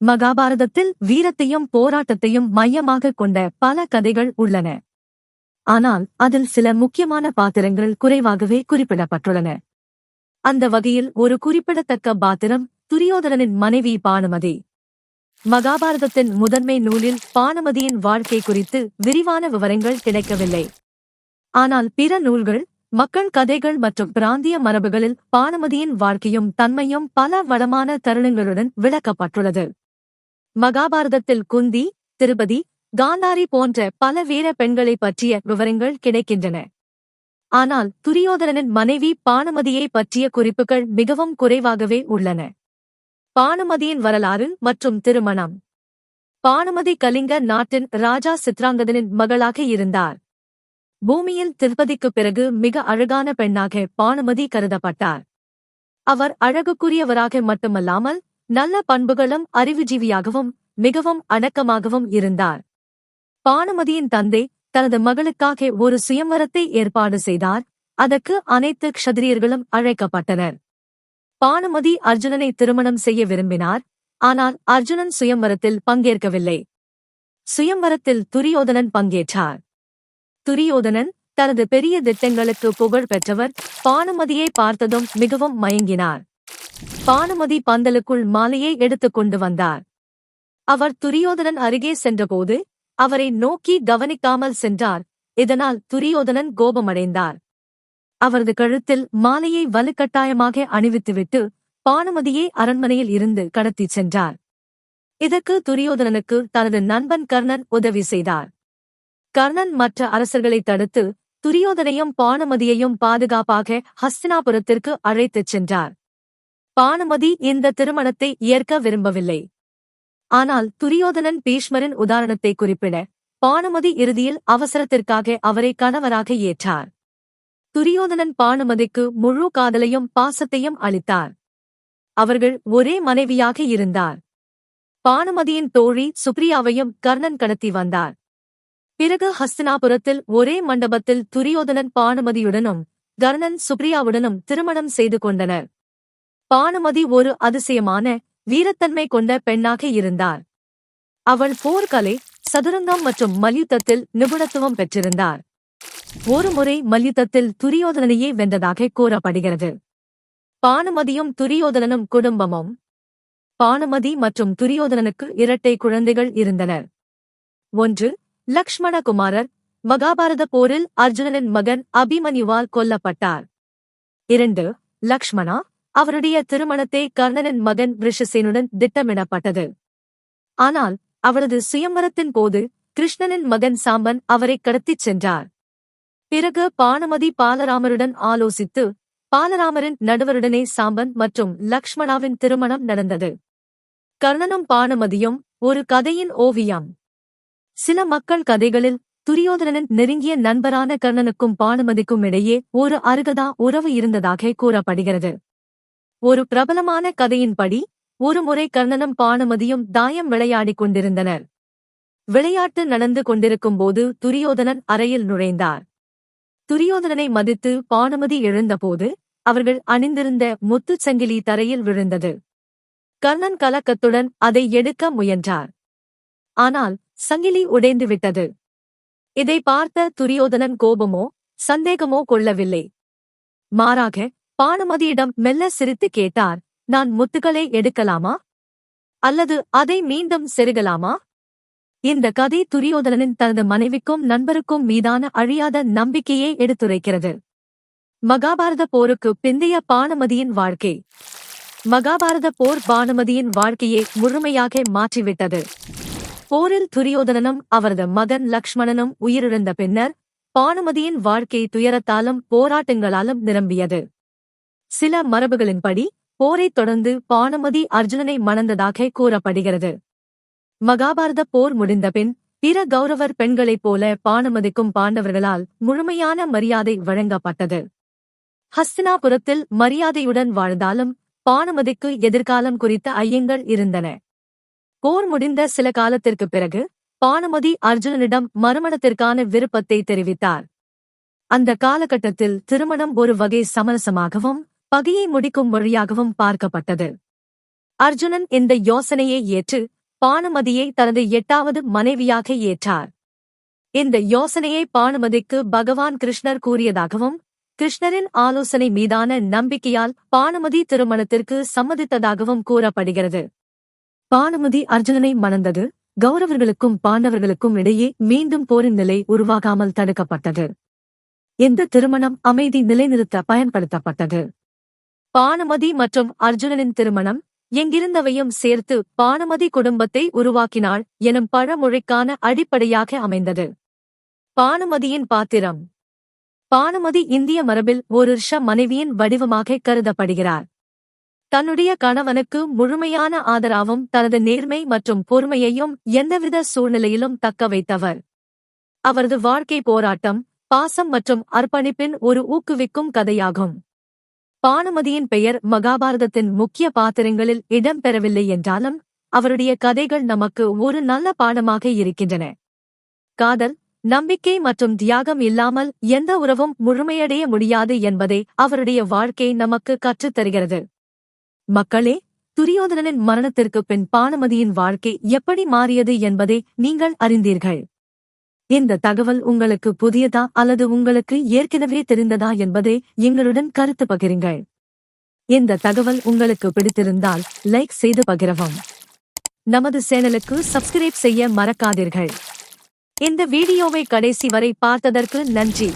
மகாபாரதத்தில் வீரத்தையும் போராட்டத்தையும் மையமாக கொண்ட பல கதைகள் உள்ளன. ஆனால் அதில் சில முக்கியமான பாத்திரங்கள் குறைவாகவே குறிப்பிடப்பட்டுள்ளன. அந்த வகையில் ஒரு குறிப்பிடத்தக்க பாத்திரம் துரியோதனனின் மனைவி பானுமதி. மகாபாரதத்தின் முதன்மை நூலில் பானுமதியின் வாழ்க்கை குறித்து விரிவான விவரங்கள் கிடைக்கவில்லை. ஆனால் பிற நூல்கள் மக்கள் கதைகள் மற்றும் பிராந்திய மரபுகளில் பானுமதியின் வாழ்க்கையும் தன்மையும் பல வளமான தருணங்களுடன் விளக்கப்பட்டுள்ளது. மகாபாரதத்தில் குந்தி திருபதி காந்தாரி போன்ற பல வீர பெண்களை பற்றிய விவரங்கள் கிடைக்கின்றன. ஆனால் துரியோதனனின் மனைவி பானுமதியை பற்றிய குறிப்புகள் மிகவும் குறைவாகவே உள்ளன. பானுமதியின் வரலாறு மற்றும் திருமணம். பானுமதி கலிங்க நாட்டின் ராஜா சித்ராங்கதனின் மகளாக இருந்தார். பூமியில் திருப்பதிக்குப் பிறகு மிக அழகான பெண்ணாக பானுமதி கருதப்பட்டார். அவர் அழகுக்குரியவராக மட்டுமல்லாமல் நல்ல பண்புகளும் அறிவுஜீவியாகவும் மிகவும் அணக்கமாகவும் இருந்தார். பானுமதியின் தந்தை தனது மகளுக்காக ஒரு சுயம்வரத்தை ஏற்பாடு செய்தார். அதற்கு அனைத்து க்ஷத்திரியர்களும் அழைக்கப்பட்டனர். பானுமதி அர்ஜுனனை திருமணம் செய்ய விரும்பினார். ஆனால் அர்ஜுனன் சுயம்வரத்தில் பங்கேற்கவில்லை. சுயம்வரத்தில் துரியோதனன் பங்கேற்றார். துரியோதனன் தனது பெரிய திட்டங்களுக்கு புகழ் பெற்றவர். பானுமதியை பார்த்ததும் மிகவும் மயங்கினார். பானுமதி பந்தலுக்குள் மாலையை எடுத்துக் கொண்டு வந்தார். அவர் துரியோதனன் அருகே சென்றபோது அவரை நோக்கி கவனிக்காமல் சென்றார். இதனால் துரியோதனன் கோபமடைந்தார். அவரது கழுத்தில் மாலையை வலுக்கட்டாயமாக அணிவித்துவிட்டு பானுமதியை அரண்மனையில் இருந்து கடத்திச் சென்றார். இதற்கு துரியோதனனுக்கு தனது நண்பன் கர்ணன் உதவி செய்தார். கர்ணன் மற்ற அரசர்களை தடுத்து துரியோதனையும் பானுமதியையும் பாதுகாப்பாக ஹஸ்தினாபுரத்திற்கு அழைத்துச் சென்றார். பானுமதி இந்த திருமணத்தை ஏற்க விரும்பவில்லை. ஆனால் துரியோதனன் பீஷ்மரின் உதாரணத்தை குறிப்பிட பானுமதி இறுதியில் அவசரத்திற்காக அவரை கணவராக ஏற்றார். துரியோதனன் பானுமதிக்கு முழு காதலையும் பாசத்தையும் அளித்தார். அவர்கள் ஒரே மனைவியாக இருந்தார். பானுமதியின் தோழி சுப்ரியாவையும் கர்ணன் கடத்தி வந்தார். பிறகு ஹஸ்தினாபுரத்தில் ஒரே மண்டபத்தில் துரியோதனன் பானுமதியுடனும் கர்ணன் சுப்ரியாவுடனும் திருமணம் செய்து கொண்டனர். பானுமதி ஒரு அதிசயமான வீரத்தன்மை கொண்ட பெண்ணாக இருந்தார். அவள் போர்க்கலை சதுரங்கம் மற்றும் மல்யுத்தத்தில் நிபுணத்துவம் பெற்றிருந்தார். ஒருமுறை மல்யுத்தத்தில் துரியோதனனையே வென்றதாக கூறப்படுகிறது. பானுமதியும் துரியோதனனும் குடும்பமும். பானுமதி மற்றும் துரியோதனனுக்கு இரட்டை குழந்தைகள் இருந்தனர். ஒன்று லக்ஷ்மணகுமாரர் மகாபாரத போரில் அர்ஜுனனின் மகன் அபிமன்யுவால் கொல்லப்பட்டார். இரண்டு லக்ஷ்மணா? அவருடைய திருமணத்தை கர்ணனின் மகன் ரிஷசேனுடன் திட்டமிடப்பட்டது. ஆனால் அவரது சுயம்பரத்தின் போது கிருஷ்ணனின் மகன் சாம்பன் அவரை கடத்திச் சென்றார். பிறகு பானுமதி பாலராமருடன் ஆலோசித்து பாலராமரின் நடுவருடனே சாம்பன் மற்றும் லக்ஷ்மணாவின் திருமணம் நடந்தது. கர்ணனும் பானுமதியும் ஒரு கதையின் ஓவியம். சில மக்கள் கதைகளில் துரியோதனனின் நெருங்கிய நண்பரான கர்ணனுக்கும் பானுமதிக்கும் இடையே ஒரு அருகதா உறவு இருந்ததாக கூறப்படுகிறது. ஒரு பிரபலமான கதையின்படி ஒருமுறை கர்ணனும் பானுமதியும் தாயம் விளையாடிக் கொண்டிருந்தனர். விளையாட்டு நடந்து கொண்டிருக்கும்போது துரியோதனன் அறையில் நுழைந்தார். துரியோதனனை மதித்து பானுமதி எழுந்தபோது அவர்கள் அணிந்திருந்த முத்துச் சங்கிலி தரையில் விழுந்தது. கர்ணன் கலக்கத்துடன் அதை எடுக்க முயன்றார். ஆனால் சங்கிலி உடைந்து விட்டது. இதை பார்த்த துரியோதனன் கோபமோ சந்தேகமோ கொள்ளவில்லை. மாறாக பானுமதியிடம் மெல்ல சிரித்து கேட்டார் நான் முத்துக்களை எடுக்கலாமா? அல்லது அதை மீண்டும் செருகலாமா? இந்த கதை துரியோதனனின் தனது மனைவிக்கும் நண்பருக்கும் மீதான அழியாத நம்பிக்கையை எடுத்துரைக்கிறது. மகாபாரத போருக்கு பிந்தைய பானுமதியின் வாழ்க்கை. மகாபாரத போர் பானுமதியின் வாழ்க்கையை முழுமையாக மாற்றிவிட்டது. போரில் துரியோதனனும் அவரது மகன் லக்ஷ்மணனும் உயிரிழந்த பின்னர் பானுமதியின் வாழ்க்கை துயரத்தாலும் போராட்டங்களாலும் நிரம்பியது. சில மரபுகளின்படி போரைத் தொடர்ந்து பானுமதி அர்ஜுனனை மணந்ததாக கூறப்படுகிறது. மகாபாரத போர் முடிந்தபின் பிற கௌரவர் பெண்களைப் போல பானுமதிக்கும் பாண்டவர்களால் முழுமையான மரியாதை வழங்கப்பட்டது. ஹஸ்தினாபுரத்தில் மரியாதையுடன் வாழ்ந்தாலும் பானுமதிக்கு எதிர்காலம் குறித்த ஐயங்கள் இருந்தன. போர் முடிந்த சில காலத்திற்குப் பிறகு பானுமதி அர்ஜுனனிடம் மறுமணத்திற்கான விருப்பத்தை தெரிவித்தார். அந்த காலகட்டத்தில் திருமணம் ஒரு வகை சமரசமாகவும் பகையை முடிக்கும் வழியாகவும் பார்க்கப்பட்டது. அர்ஜுனன் இந்த யோசனையை ஏற்று பானுமதியை தனது எட்டாவது மனைவியாக ஏற்றார். இந்த யோசனையை பானுமதிக்கு பகவான் கிருஷ்ணர் கூறியதாகவும் கிருஷ்ணரின் ஆலோசனை மீதான நம்பிக்கையால் பானுமதி திருமணத்திற்கு சம்மதித்ததாகவும் கூறப்படுகிறது. பானுமதி அர்ஜுனனை மணந்தது கௌரவர்களுக்கும் பாண்டவர்களுக்கும் இடையே மீண்டும் போரின் நிலை உருவாகாமல் தடுக்கப்பட்டது. இந்த திருமணம் அமைதி நிலைநிறுத்த பயன்படுத்தப்பட்டது. பானுமதி மற்றும் அர்ஜுனனின் திருமணம் எங்கிருந்தவையும் சேர்த்து பானுமதி குடும்பத்தை உருவாக்கினாள் எனும் பழமொழிக்கான அடிப்படையாக அமைந்தது. பானுமதியின் பாத்திரம். பானுமதி இந்திய மரபில் ஒரு ரிஷ மனைவியின் வடிவமாக கருதப்படுகிறார். தன்னுடைய கணவனுக்கு முழுமையான ஆதரவும் தனது நேர்மை மற்றும் பொறுமையையும் எந்தவித சூழ்நிலையிலும் தக்க வைத்தவர். அவரது வாழ்க்கை போராட்டம் பாசம் மற்றும் அர்ப்பணிப்பின் ஒரு ஊக்குவிக்கும் கதையாகும். பானுமதியின் பெயர் மகாபாரதத்தின் முக்கிய பாத்திரங்களில் இடம்பெறவில்லை என்றாலும் அவருடைய கதைகள் நமக்கு ஒரு நல்ல பாடமாக இருக்கின்றன. காதல் நம்பிக்கை மற்றும் தியாகம் இல்லாமல் எந்த உறவும் முழுமையடைய முடியாது என்பதை அவருடைய வாழ்க்கை நமக்கு கற்றுத் தருகிறது மக்களே துரியோதனனின் மரணத்திற்கு பின் பானுமதியின் வாழ்க்கை எப்படி மாறியது என்பதை நீங்கள் அறிந்தீர்கள். இந்த தகவல் உங்களுக்கு புதியதா அல்லது உங்களுக்கு ஏற்கனவே தெரிந்ததா என்பதை எங்களுடன் கருத்து பகிருங்கள். இந்த தகவல் உங்களுக்கு பிடித்திருந்தால் லைக் செய்து பகிரவும். நமது சேனலுக்கு சப்ஸ்கிரைப் செய்ய மறக்காதீர்கள். இந்த வீடியோவை கடைசி வரை பார்த்ததற்கு நன்றி.